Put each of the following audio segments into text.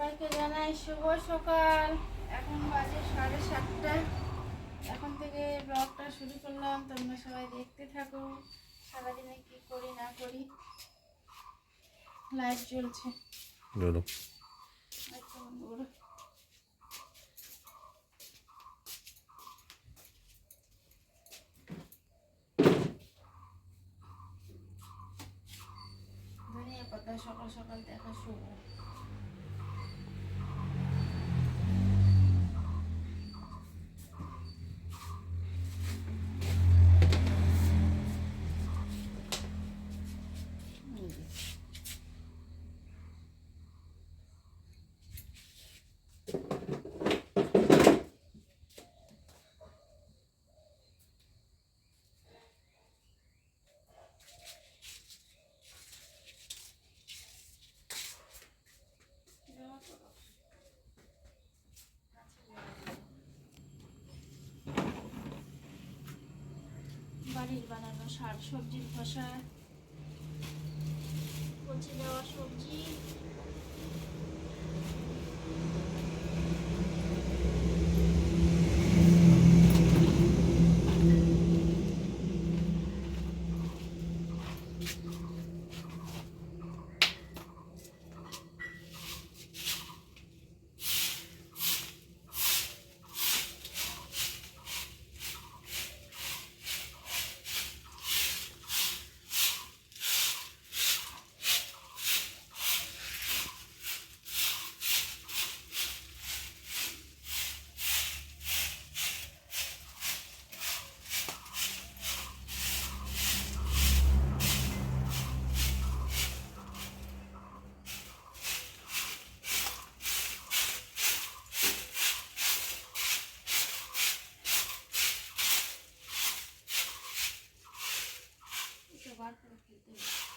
সবাইকে জানাই শুভ সকাল। এখন বাজে সাড়ে সাতটা। এখন থেকে ব্লগটা শুরু করলাম। তোমরা সবাই দেখতে থাকো। সারাদিনে কি করি না করি? লাইট জ্বলছে বলো লাইটটা বন্ধ করো। ধনিয়া পাতা সকাল সকাল দেখা শুভ এই যে। বাড়ির বানানো শাক সবজির খোসা এটা বার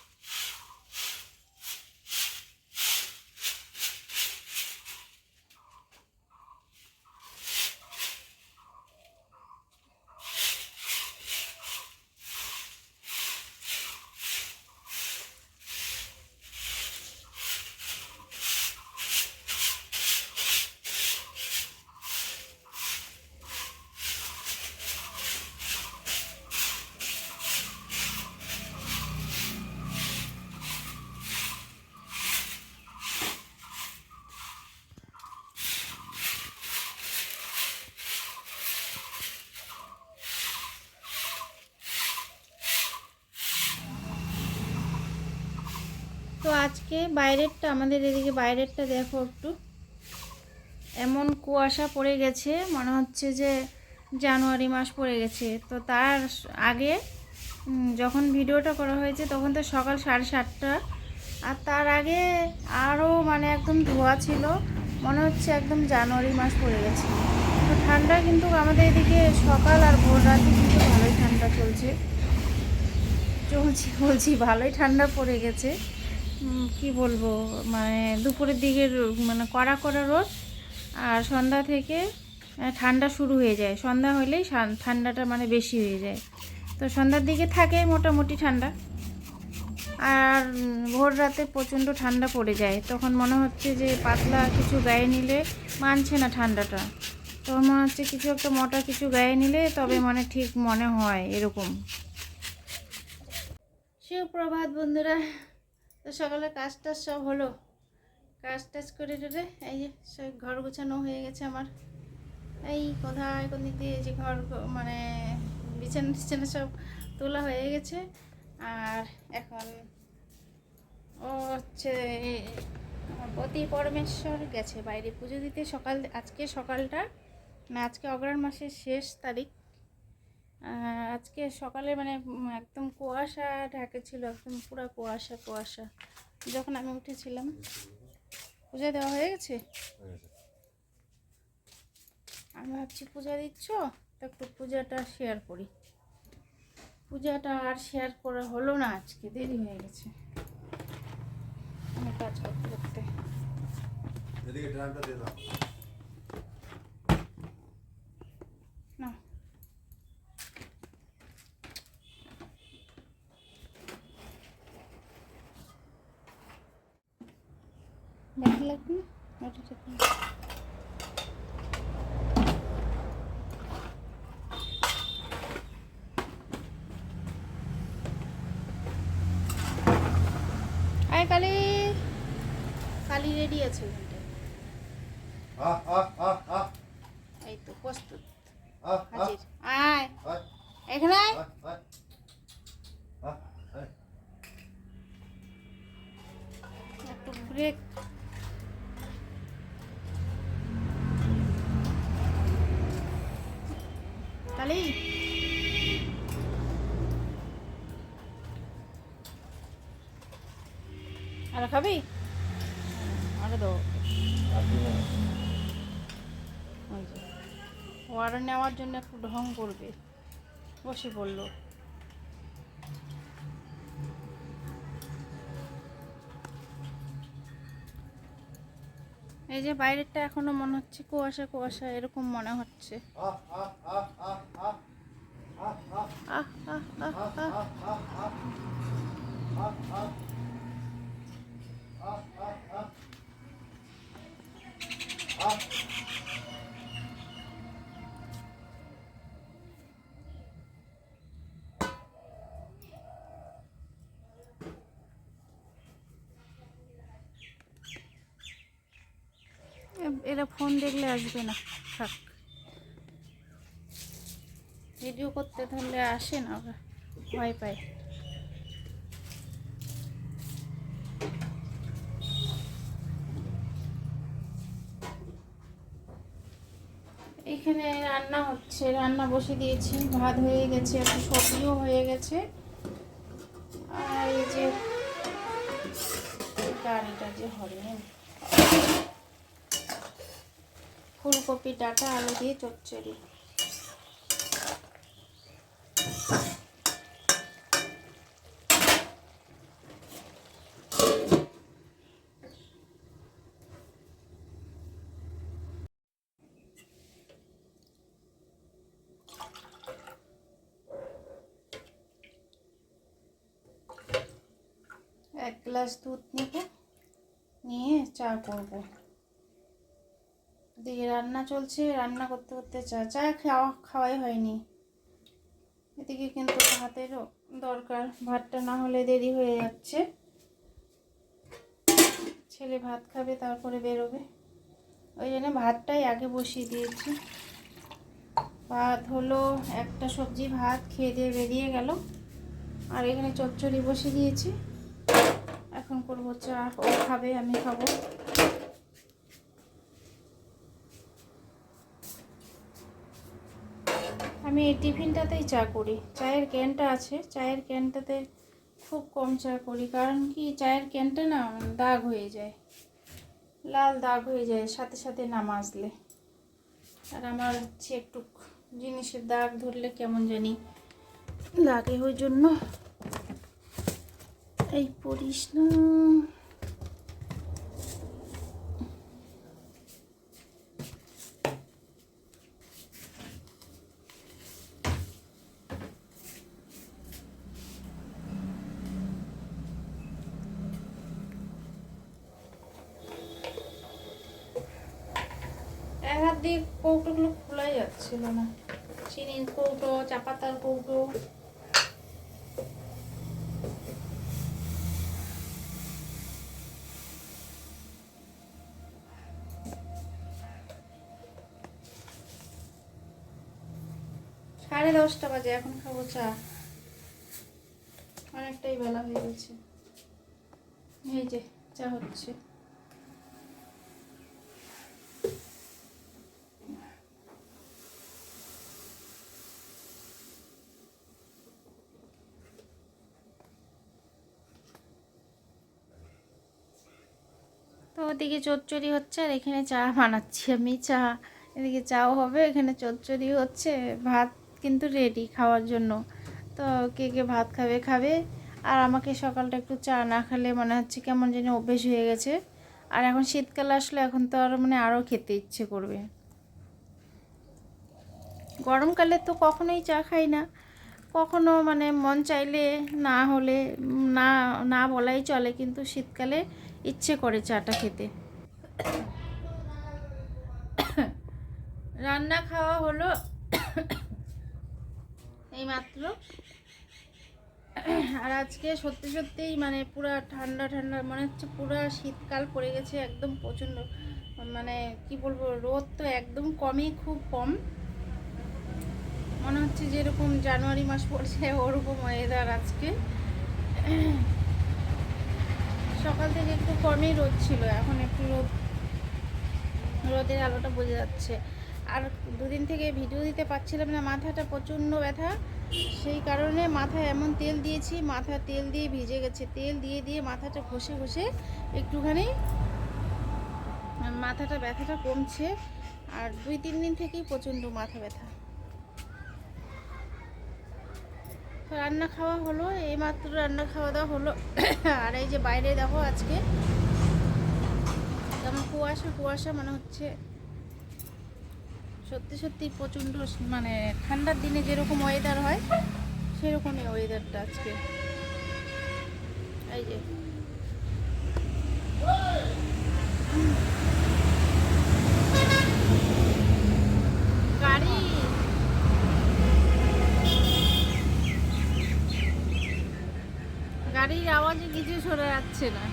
আজকে বাইরেরটা, আমাদের এদিকে বাইরেরটা দেখো একটু। এমন কুয়াশা পড়ে গেছে, মনে হচ্ছে যে জানুয়ারি মাস পড়ে গেছে। তো তার আগে যখন ভিডিওটা করা হয়েছে, তখন তো সকাল সাড়ে সাতটা। আর তার আগে আরও মানে একদম ধোয়া ছিল, মনে হচ্ছে একদম জানুয়ারি মাস পড়ে গেছে। তো ঠান্ডা কিন্তু আমাদের এদিকে সকাল আর ভোর রাতে কিন্তু ভালোই ঠান্ডা চলছে। চলছি বলছি ভালোই ঠান্ডা পড়ে গেছে। কি বলব মানে দুপুরের দিকে মানে কড়া কড়া রোদ, আর সন্ধ্যা থেকে ঠান্ডা শুরু হয়ে যায়। সন্ধ্যা হলেই ঠান্ডাটা মানে বেশি হয়ে যায়। তো সন্ধ্যার দিকে থাকে মোটামুটি ঠান্ডা। আর ভোর রাতে প্রচণ্ড ঠান্ডা পড়ে যায়। তখন মনে হচ্ছে যে পাতলা কিছু গায়ে নিলে মানছে না ঠান্ডাটা। তখন মনে হচ্ছে কিছু একটা মোটা কিছু গায়ে নিলে তবে মানে ঠিক মনে হয় এরকম। সুপ্রভাত বন্ধুরা তো সকালে কাজ টাজ সব হলো। কাজ টাজ করে টেরে এই যে সব ঘর গোছানো হয়ে গেছে আমার। এই কোথায় কোন দিক দিয়ে যে ঘর মানে বিছানা টিছানা সব তোলা হয়ে গেছে। আর এখন ও হচ্ছে পতি পরমেশ্বর গেছে বাইরে পুজো দিতে সকাল, আজকে সকালটা মানে আজকে অগ্রহণ মাসের শেষ তারিখ। আজকে সকালে মানে একদম কুয়াশা ঢাকে ছিল, একদম পুরো কুয়াশা কুয়াশা। যখন আমি উঠেছিলাম, পূজা দেওয়া হয়ে গেছে? আমি ভাবছি, পূজা দিচ্ছ? তো একটু পূজাটা শেয়ার করি। পূজাটা আর শেয়ার করা হলো না, আজকে দেরি হয়ে গেছে। আমি কাজ করতে করতে এদিকে ড্রামটা দিয়ে দাও না দেখা লাগবে? না ওটা ঠিক না। আয় কালি। কালি রেডি আছে আহ আহ আহ আহ। এই তো প্রস্তুত। হাজির। আয়। এখানে আয়। একটু ব্রেক আর খাবি? আরে দো যে। ওয়ার নেওয়ার জন্য একটু ঢং করবে। বসে পড়ল। এই যে বাইরেরটা এখনও মনে হচ্ছে কুয়াশা কুয়াশা, এরকম মনে হচ্ছে। এরা ফোন দেখলে আসবে না। থাক। ভিডিও করতে ধরলে আসে না ওরা। ভয় পায়। এখানে রান্না হচ্ছে। রান্না বসে দিয়েছি। ভাত হয়ে গেছে, একটু সবজিও হয়ে গেছে। আর এই যে গাড়িটা যে হবে। ফুলকপি ডাটা আলু দিয়ে চচ্চড়ি। এক গ্লাস দুধ নেব নিয়ে চা করব। এদিকে রান্না চলছে, রান্না করতে করতে চা চা খাওয়া, খাওয়াই হয়নি। এদিকে কিন্তু ভাতেরও দরকার, ভাতটা না হলে দেরি হয়ে যাচ্ছে। ছেলে ভাত খাবে, তারপরে বেরোবে। ওই জন্য ভাতটাই আগে বসিয়ে দিয়েছি। ভাত হলো একটা সবজি ভাত, খেয়ে দিয়ে বেরিয়ে গেল। আর এখানে চচ্চড়ি বসিয়ে দিয়েছি। এখন করব চা, ও খাবে, আমি খাব। আমি এই টিফিনটাতেই চা করি। চায়ের ক্যানটা আছে, চায়ের ক্যানটাতে খুব কম চা করি, কারণ কি চায়ের ক্যানটা না দাগ হয়ে যায়। লাল দাগ হয়ে যায়, সাথে সাথে না মাজলে। আর আমার হচ্ছে একটু জিনিসের দাগ ধরলে কেমন জানি লাগে ওই জন্য। এই পড়িস না এক হাত দিয়ে কৌটোগুলো খোলাই যাচ্ছিল না। চিনির কৌটো চা পাতার কৌটো। সাড়ে দশটা বাজে, এখন খাব চা। অনেকটাই বেলা হয়ে গেছে। এই যে, চা হচ্ছে। ওদিকে চচ্চড়ি হচ্ছে আর এখানে চা বানাচ্ছি আমি, চা। এদিকে চাও হবে, এখানে চচ্চড়ি হচ্ছে, ভাত কিন্তু রেডি খাওয়ার জন্য। তো কে কে ভাত খাবে খাবে। আর আমাকে সকালটা একটু চা না খেলে মনে হচ্ছে কেমন যেন অভ্যেস হয়ে গেছে। আর এখন শীতকাল আসলে এখন তো আর মানে আরও খেতে ইচ্ছে করবে। গরমকালে তো কখনোই চা খাই না। কখনো মানে মন চাইলে না হলে, না না বলাই চলে কিন্তু শীতকালে। ইচ্ছে করে চাটা খেতে। রান্না খাওয়া হলো এই মাত্র আর আজকে সত্যি সত্যিই মানে পুরা ঠান্ডা ঠান্ডা, মনে হচ্ছে পুরা শীতকাল পড়ে গেছে একদম প্রচণ্ড। মানে কি বলব, রোদ তো একদম কমই খুব কম। মনে হচ্ছে যেরকম জানুয়ারি মাস পড়ছে ওরকম ওয়েদার আজকে। সকাল থেকে একটু কমই রোদ ছিল, এখন একটু রোদ, রোদের আলোটা বোঝা যাচ্ছে। আর দুদিন থেকে ভিডিও দিতে পারছিলাম না, মাথাটা প্রচণ্ড ব্যথা। সেই কারণে মাথায় এমন তেল দিয়েছি মাথা তেল দিয়ে ভিজে গেছে। তেল দিয়ে দিয়ে মাথাটা ঘষে ঘষে একটুখানি, মাথাটা ব্যথাটা কমছে। আর দুই তিন দিন থেকেই প্রচণ্ড মাথা ব্যথা তো রান্না খাওয়া হলো, এইমাত্র রান্না খাওয়া দাওয়া হলো। আর এই যে বাইরে দেখো আজকে। যেমন কুয়াশা কুয়াশা মানে হচ্ছে সত্যি সত্যি প্রচণ্ড মানে ঠান্ডার দিনে যেরকম ওয়েদার হয়, সেরকমই ওয়েদারটা আজকে। এই যে। গাড়ির আওয়াজে কিছু শোনা যাচ্ছে না।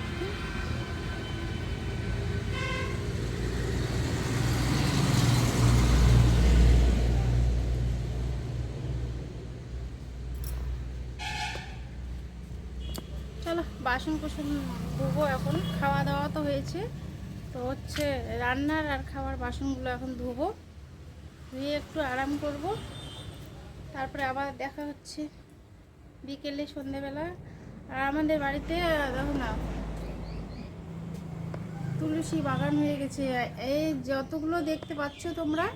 চলো বাসন কুসন ধুবো এখন। খাওয়া দাওয়া তো হয়েছে। তো হচ্ছে রান্নার আর খাওয়ার বাসনগুলো এখন ধুবো। ধুয়ে একটু আরাম করব। তারপরে আবার দেখা হচ্ছে বিকেলে সন্ধেবেলা। আর আমাদের বাড়িতে, দেখো না, তুলসী বাগান হয়ে গেছে। এই যতগুলো দেখতে পাচ্ছ তোমরা,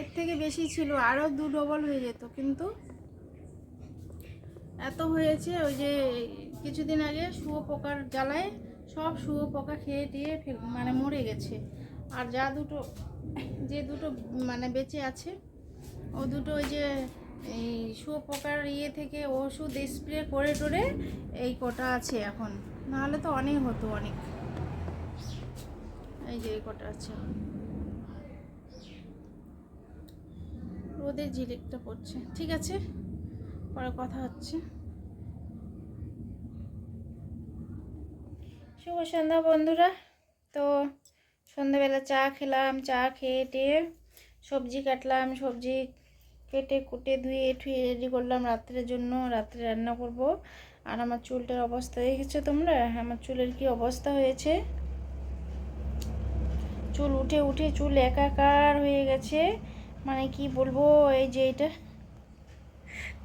এর থেকে বেশি ছিল আরও দু ডবল হয়ে যেত। কিন্তু এত হয়েছে, ওই যে কিছুদিন আগে শুয়োপোকার জ্বালায় সব শুয়োপোকা খেয়ে দিয়ে মানে মরে গেছে। আর যা দুটো, যে দুটো মানে বেঁচে আছে, ও দুটো ওই যে এই শুয়োপোকার ইয়ে থেকে ওষুধ স্প্রে করে টোরে এই কটা আছে এখন। নাহলে তো অনেক হতো অনেক। এই যে এই কটা আছে। রোদের ঝিলিকটা পড়ছে। ঠিক আছে? পরে কথা হচ্ছে। শুভ সন্ধ্যা বন্ধুরা। তো সন্ধ্যাবেলা চা খেলাম, চা খেয়ে টেয়ে সবজি কাটলাম, সবজি কেটে কুটে ধুয়ে ঠুয়ে রেডি করলাম রাত্রের জন্য। রাত্রে রান্না করব। আর আমার চুলটার অবস্থা দেখেছ তোমরা? আমার চুলের কি অবস্থা হয়েছে? চুল উঠে উঠে চুল একাকার হয়ে গেছে। মানে কি বলব, এই যে এটা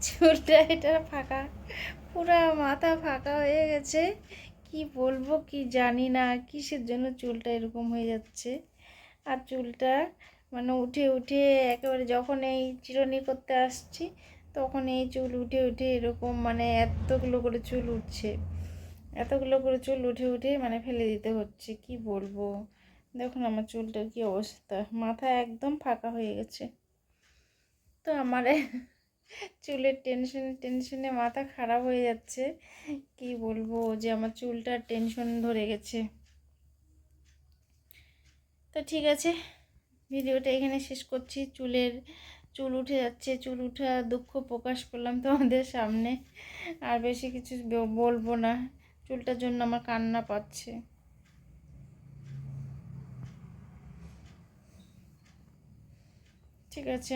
চুলটা এটা ফাঁকা, পুরা মাথা ফাঁকা হয়ে গেছে। কি বলব, কি জানি না, কিসের জন্য চুলটা এরকম হয়ে যাচ্ছে। আর চুলটা মানে উঠে উঠে একেবারে যখন এই চিরনি করতে আসছি, তখন এই চুল উঠে উঠে এরকম মানে এতগুলো করে চুল উঠছে। এতগুলো করে চুল উঠে উঠে মানে ফেলে দিতে হচ্ছে, কি বলব? দেখুন আমার চুলটার কি অবস্থা, মাথা একদম ফাঁকা হয়ে গেছে। তো আমার চুলের টেনশনে টেনশনে মাথা খারাপ হয়ে যাচ্ছে, কি বলব যে আমার চুলটার টেনশন ধরে গেছে। তো ঠিক আছে ভিডিওটা এখানে শেষ করছি। চুলের, চুল উঠে যাচ্ছে, চুল উঠা দুঃখ প্রকাশ করলাম তোমাদের সামনে। আর বেশি কিছু বলব না। চুলটার জন্য আমার কান্না পাচ্ছে। ঠিক আছে।